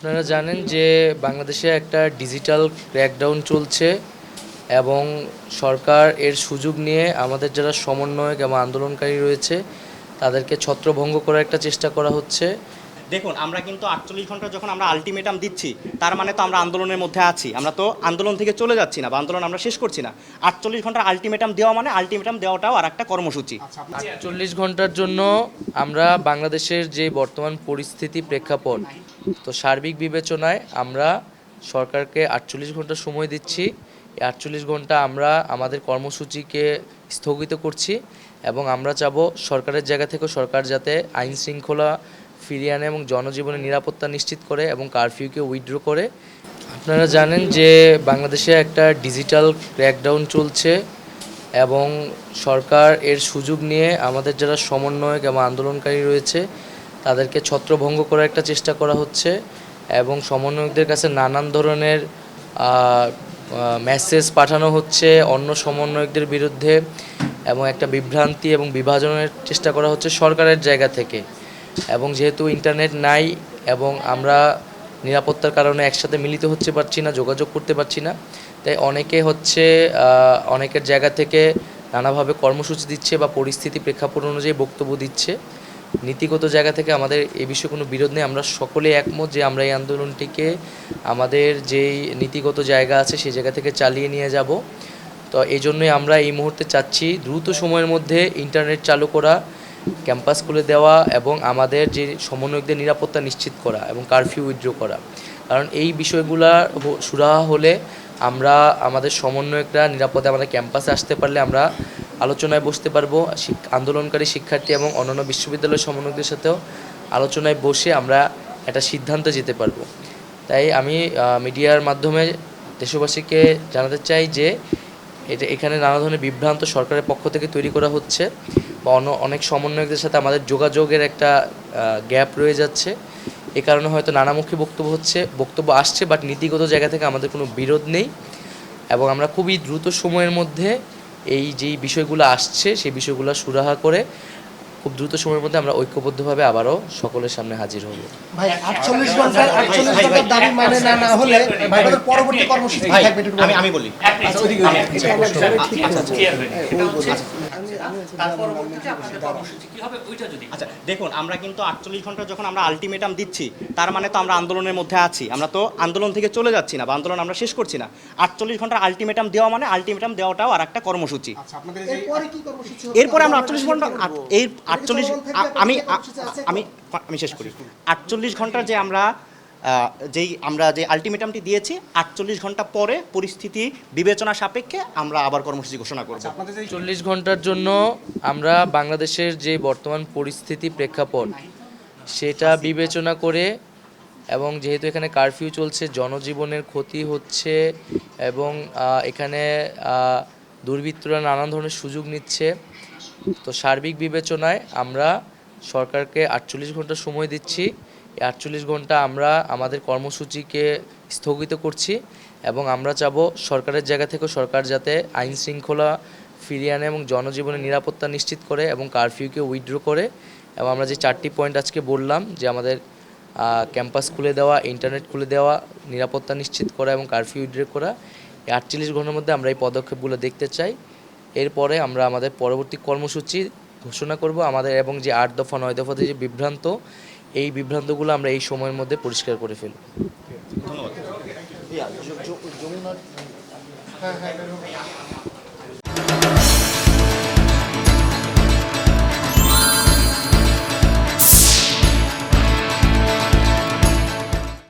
আপনারা জানেন যে বাংলাদেশে একটা ডিজিটাল ক্র্যাকডাউন চলছে এবং সরকার এর সুযোগ নিয়ে আমাদের যারা সমন্বয়ক এবং আন্দোলনকারী রয়েছে তাদেরকে ছত্রভঙ্গ করার একটা চেষ্টা করা হচ্ছে। দেখুন আমরা কিন্তু আটচল্লিশ ঘণ্টা যখন আমরা আলটিমেটাম দিচ্ছি তার মানে তো আমরা আন্দোলনের মধ্যে আছি। আমরা তো আন্দোলন থেকে চলে যাচ্ছি না বা আন্দোলন আমরা শেষ করছি না। আটচল্লিশ ঘণ্টার আলটিমেটাম দেওয়া মানে আলটিমেটাম দেওয়াটাও আর একটা কর্মসূচি আটচল্লিশ ঘণ্টার জন্য আমরা বাংলাদেশের যে বর্তমান পরিস্থিতি প্রেক্ষাপট তো সার্বিক বিবেচনায় আমরা সরকারকে আটচল্লিশ ঘণ্টা সময় দিচ্ছি। এই আটচল্লিশ ঘণ্টা আমরা আমাদের কর্মসূচিকে স্থগিত করছি এবং আমরা চাবো সরকারের জায়গা থেকে সরকার যাতে আইন শৃঙ্খলা ফিরিয়ে আনে এবং জনজীবনের নিরাপত্তা নিশ্চিত করে এবং কারফিউকে উইথড্র করে। আপনারা জানেন যে বাংলাদেশে একটা ডিজিটাল ক্র্যাকডাউন চলছে এবং সরকার এর সুযোগ নিয়ে আমাদের যারা সমন্বয়ক এবং আন্দোলনকারী রয়েছে তাদেরকে ছত্রভঙ্গ করার একটা চেষ্টা করা হচ্ছে এবং সমন্বয়কদের কাছে নানান ধরনের মেসেজ পাঠানো হচ্ছে অন্য সমন্বয়কদের বিরুদ্ধে এবং একটা বিভ্রান্তি এবং বিভাজনের চেষ্টা করা হচ্ছে সরকারের জায়গা থেকে। এবং যেহেতু ইন্টারনেট নাই এবং আমরা নিরাপত্তার কারণে একসাথে মিলিত হচ্ছে পারছি না, যোগাযোগ করতে পারছি না, তাই অনেকে হচ্ছে অনেকের জায়গা থেকে নানাভাবে কর্মসূচি দিচ্ছে বা পরিস্থিতি প্রেক্ষাপট অনুযায়ী বক্তব্য দিচ্ছে। নীতিগত জায়গা থেকে আমাদের এ বিষয়ে কোনো বিরোধ নেই। আমরা সকলে একমত যে আমরা এই আন্দোলনটিকে আমাদের যেই নীতিগত জায়গা আছে সেই জায়গা থেকে চালিয়ে নিয়ে যাব। তো এই জন্যই আমরা এই মুহূর্তে চাচ্ছি দ্রুত সময়ের মধ্যে ইন্টারনেট চালু করা, ক্যাম্পাস খুলে দেওয়া এবং আমাদের যে সমন্বয়কদের নিরাপত্তা নিশ্চিত করা এবং কারফিউ উইথড্র করা। কারণ এই বিষয়গুলা সুরাহা হলে আমরা আমাদের সমন্বয়করা নিরাপদে আমাদের ক্যাম্পাসে আসতে পারলে আমরা আলোচনায় বসতে পারব। আন্দোলনকারী শিক্ষার্থী এবং অন্যান্য বিশ্ববিদ্যালয় সমন্বয়কদের সাথেও আলোচনায় বসে আমরা একটা সিদ্ধান্তে যেতে পারব। তাই আমি মিডিয়ার মাধ্যমে দেশবাসীকে জানাতে চাই যে, এটা এখানে নানা ধরনের বিভ্রান্ত সরকারের পক্ষ থেকে তৈরি করা হচ্ছে বা অন্য অনেক সমন্বয়কদের সাথে আমাদের যোগাযোগের একটা গ্যাপ রয়ে যাচ্ছে। এ কারণে হয়তো নানামুখী বক্তব্য হচ্ছে, বক্তব্য আসছে, বাট নীতিগত জায়গা থেকে আমাদের কোনো বিরোধ নেই। এবং আমরা খুবই দ্রুত সময়ের মধ্যে এই যেই বিষয়গুলো আসছে সেই বিষয়গুলো সুরাহা করে খুব দ্রুত সময়ের মধ্যে আমরা ঐক্যবদ্ধভাবে আবারও সকলের সামনে হাজির হব। ভাই আটচল্লিশ ঘণ্টার আটচল্লিশ ঘণ্টার দাবি মানে না না হলে আমাদের পরবর্তী কর্মসূচি ভাই একটু আমি বলুন। আচ্ছা, দেখুন আমরা কিন্তু আটচল্লিশ ঘণ্টা যখন আমরা আলটিমেটাম দিচ্ছি তার মানে তো আমরা আন্দোলনের মধ্যে আছি। আমরা তো আন্দোলন থেকে চলে যাচ্ছি না বা আন্দোলন আমরা শেষ করছি না। আটচল্লিশ ঘণ্টার আলটিমেটাম দেওয়া মানে আলটিমেটাম দেওয়াটাও আর একটা কর্মসূচি। আচ্ছা, এরপরে কি কর্মসূচি হবে? এরপরে আমরা আটচল্লিশ ঘণ্টা এই আটচল্লিশ আমি আমি আমি শেষ করি। আটচল্লিশ ঘণ্টার যে আমরা যেই আমরা যে আলটিমেটামটি দিয়েছি আটচল্লিশ ঘণ্টা পরে পরিস্থিতি বিবেচনা সাপেক্ষে আমরা আবার কর্মসূচি ঘোষণা করব। আপনাদের যে চল্লিশ ঘণ্টার জন্য আমরা বাংলাদেশের যে বর্তমান পরিস্থিতি প্রেক্ষাপট সেটা বিবেচনা করে এবং যেহেতু এখানে কারফিউ চলছে জনজীবনের ক্ষতি হচ্ছে এবং এখানে দুর্বৃত্তরা নানান ধরনের সুযোগ নিচ্ছে তো সার্বিক বিবেচনায় আমরা সরকারকে আটচল্লিশ ঘণ্টা সময় দিচ্ছি। এই আটচল্লিশ ঘণ্টা আমরা আমাদের কর্মসূচিকে স্থগিত করছি এবং আমরা চাবো সরকারের জায়গা থেকে সরকার যাতে আইন শৃঙ্খলা ফিরিয়ে আনে এবং জনজীবনের নিরাপত্তা নিশ্চিত করে এবং কারফিউকে উইথড্র করে। এবং আমরা যে চারটি পয়েন্ট আজকে বললাম, যে আমাদের ক্যাম্পাস খুলে দেওয়া ইন্টারনেট খুলে দেওয়া, নিরাপত্তা নিশ্চিত করা এবং কারফিউ উইথড্র করা, এই আটচল্লিশ ঘণ্টার মধ্যে আমরা এই পদক্ষেপগুলো দেখতে চাই। এরপরে আমরা আমাদের পরবর্তী কর্মসূচি ঘোষণা করব আমাদের এবং যে আট দফা নয় দফাতে যে বিভ্রান্ত এই বিভ্রান্তগুলো আমরা এই সময়ের মধ্যে পরিষ্কার করে ফেলব। হ্যাঁ, হ্যাঁ,